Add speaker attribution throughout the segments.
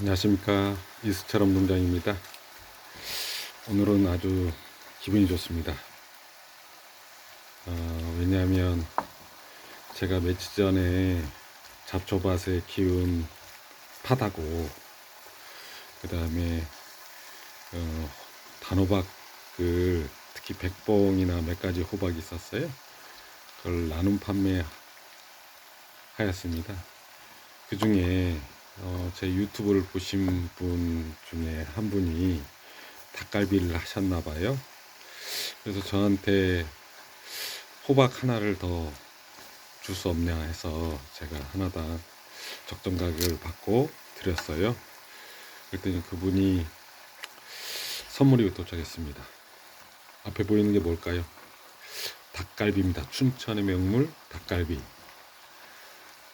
Speaker 1: 안녕하십니까 이수철 농장입니다. 오늘은 아주 기분이 좋습니다. 어, 왜냐하면 제가 며칠 전에 잡초밭에 키운 팥하고 그 다음에 어, 단호박을 특히 백봉이나 몇 가지 호박이 있었어요. 그걸 나눔 판매 하였습니다. 그 중에 어, 제 유튜브를 보신 분 중에 한 분이 닭갈비를 하셨나 봐요. 그래서 저한테 호박 하나를 더 줄 수 없냐 해서 제가 하나당 적정 가격을 받고 드렸어요. 그랬더니 그분이 선물이 도착했습니다. 앞에 보이는 게 뭘까요? 닭갈비입니다. 춘천의 명물 닭갈비.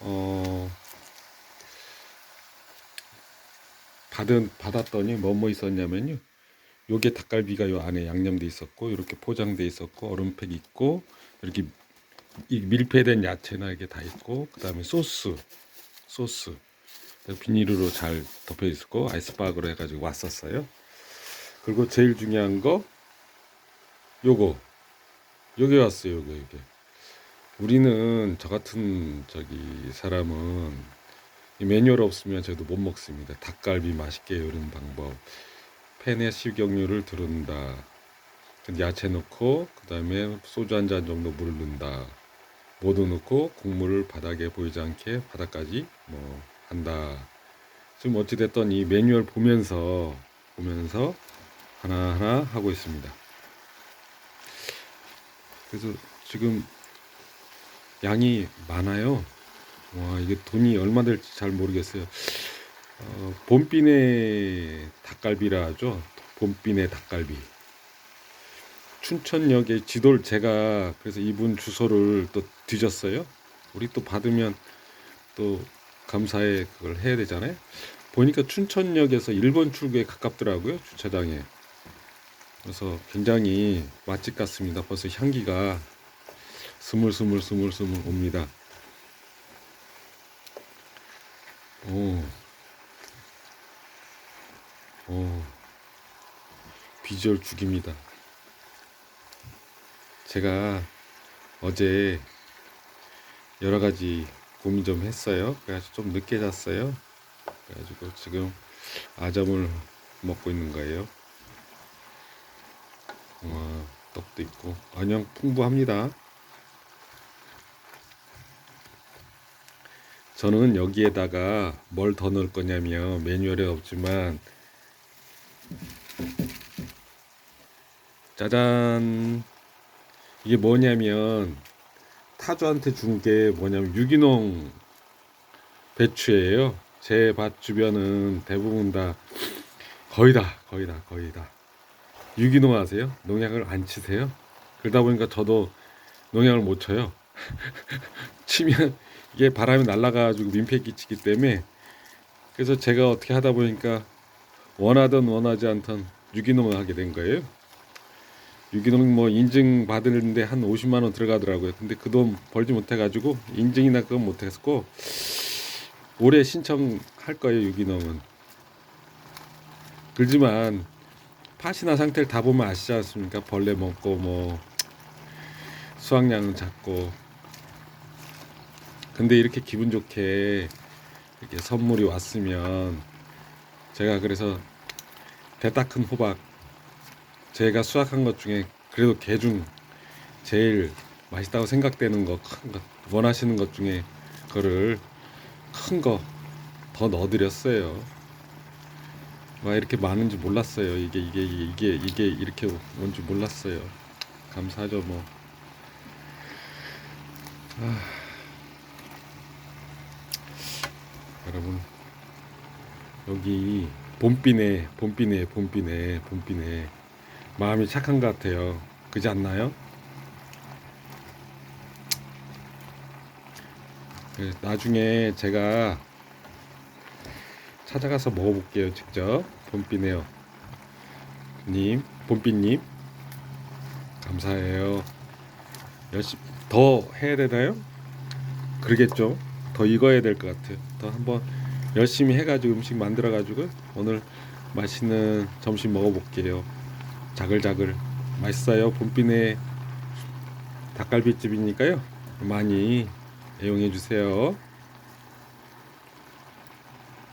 Speaker 1: 어, 받은 받았더니 뭐뭐 있었냐면요. 요게 닭갈비가 요 안에 양념돼 있었고 이렇게 포장돼 있었고 얼음팩 있고 이렇게 이 밀폐된 야채나 이게 다 있고 그다음에 소스 소스 비닐로 잘 덮여 있었고 아이스박으로 해가지고 왔었어요. 그리고 제일 중요한 거 요거 요게 왔어요. 요거 이게 우리는 저 같은 저기 사람은 이 매뉴얼 없으면 저도 못 먹습니다. 닭갈비 맛있게 요리는 방법. 팬에 식용유를 두른다. 야채 넣고 그 다음에 소주 한 잔 정도 물을 넣는다. 모두 넣고 국물을 바닥에 보이지 않게 바닥까지 뭐 한다. 지금 어찌 됐든 이 매뉴얼 보면서 보면서 하나하나 하고 있습니다. 그래서 지금 양이 많아요. 와 이게 돈이 얼마 될지 잘 모르겠어요. 어, 봄비네 닭갈비라 하죠. 봄비네 닭갈비. 춘천역에 지도를 제가 그래서 이분 주소를 또 뒤졌어요. 우리 또 받으면 또 감사에 그걸 해야 되잖아요. 보니까 춘천역에서 1번 출구에 가깝더라고요. 주차장에. 그래서 굉장히 맛집 같습니다. 벌써 향기가 스물스물 스물스물 옵니다. 오, 오, 비주얼 죽입니다. 제가 어제 여러 가지 고민 좀 했어요. 그래가지고 좀 늦게 잤어요. 그래가지고 지금 아점을 먹고 있는 거예요. 와, 떡도 있고 안녕 풍부합니다. 저는 여기에다가 뭘 더 넣을 거냐면 매뉴얼에 없지만 짜잔 이게 뭐냐면 타주한테 준 게 뭐냐면 유기농 배추예요. 제 밭 주변은 대부분 다 거의 다 거의 다 거의 다 유기농 하세요? 농약을 안 치세요? 그러다 보니까 저도 농약을 못 쳐요. 치면 이게 바람이 날아가지고 민폐 끼치기 때문에 그래서 제가 어떻게 하다 보니까 원하든 원하지 않던 유기농을 하게 된 거예요. 유기농 뭐 인증 받는데 한 50만 원 들어가더라고요. 근데 그 돈 벌지 못해 가지고 인증이나 그건 못 했고 올해 신청할 거예요, 유기농은. 그렇지만 팥이나 상태를 다 보면 아시지 않습니까? 벌레 먹고 뭐 수확량은 작고 근데 이렇게 기분 좋게 이렇게 선물이 왔으면 제가 그래서 대따 큰 호박 제가 수확한 것 중에 그래도 개 중 제일 맛있다고 생각되는 거 큰 거 원하시는 것 중에 그거를 큰 거 더 넣어드렸어요. 와 이렇게 많은지 몰랐어요. 이게 이게 이게 이게 이렇게 온지 몰랐어요. 감사하죠 뭐. 아. 여러분 여기 봄비네 봄비네 봄비네 봄비네. 마음이 착한 것 같아요. 그지 않나요? 네, 나중에 제가 찾아가서 먹어볼게요 직접. 봄비네요. 님 봄비님. 감사해요. 열심히 더 해야 되나요? 그러겠죠 더 익어야 될 것 같아요 더 한번 열심히 해가지고 음식 만들어가지고 오늘 맛있는 점심 먹어볼게요. 자글자글 맛있어요. 봄비네 닭갈비집이니까요. 많이 애용해 주세요.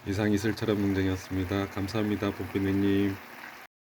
Speaker 1: 이상 이슬처럼 농장이었습니다. 감사합니다, 봄비네님.